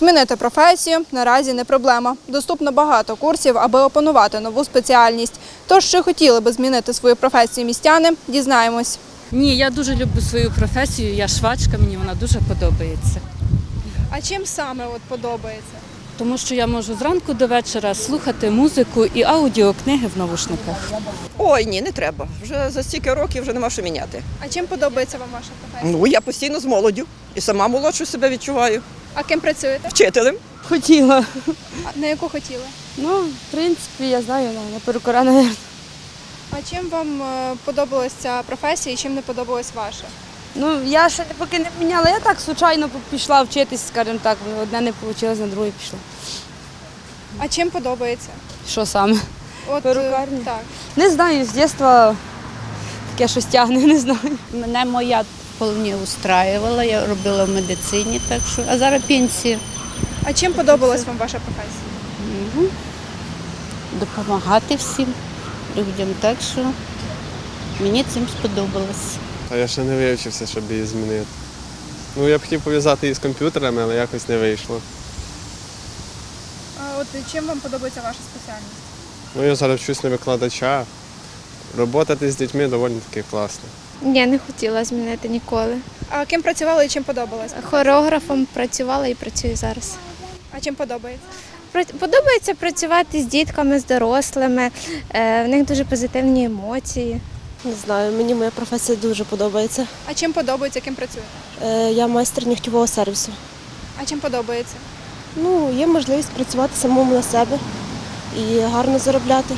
Змінити професію наразі не проблема. Доступно багато курсів, аби опанувати нову спеціальність. Тож, чи хотіли би змінити свою професію містяни, дізнаємось. Ні, я дуже люблю свою професію, я швачка, мені вона дуже подобається. А чим саме от подобається? Тому що я можу зранку до вечора слухати музику і аудіокниги в навушниках. Ой, ні, не треба. Вже за стільки років вже нема що міняти. А чим подобається вам ваша професія? Ну, я постійно з молоддю і сама молодшу себе відчуваю. А ким працюєте? Вчителем. Хотіла. А на яку хотіли? Ну, в принципі, я знаю, на, на перукара, мабуть. А чим вам е, подобалася ця професія і чим не подобалась ваша? Ну, я ще поки не міняла, я так случайно пішла вчитись, скажімо так, одне не вийшло, на друге пішло. А чим подобається? Що саме? От, е, Перукарня? Так. Не знаю, з дитинства таке щось тягне, не знаю. Мене моя вполне устраювала, я робила в медицині, так що, а зараз пенсія. А чим подобалась вам ваша професія? Допомагати всім людям, так що мені цим сподобалось. А я ще не вивчився, щоб її змінити. Ну, я б хотів пов'язати її з комп'ютерами, але якось не вийшло. А от чим вам подобається ваша спеціальність? Ну, я зараз вчусь на викладача. Роботати з дітьми доволі таки класно. Ні, не хотіла змінити ніколи. А ким працювали і чим подобалось? Хореографом працювала і працюю зараз. А чим подобається? Подобається працювати з дітками, з дорослими. Е, В них дуже позитивні емоції. Не знаю, мені моя професія дуже подобається. А чим подобається, ким працюєте? Е, Я майстер нігтєвого сервісу. А чим подобається? Ну, є можливість працювати самому на себе і гарно заробляти.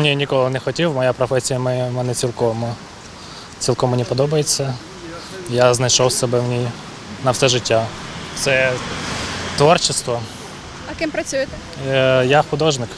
Ні, ніколи не хотів. Моя професія мене цілком, цілком мені подобається. Я знайшов себе в ній на все життя. Це творчество. А ким працюєте? Е, Я художник.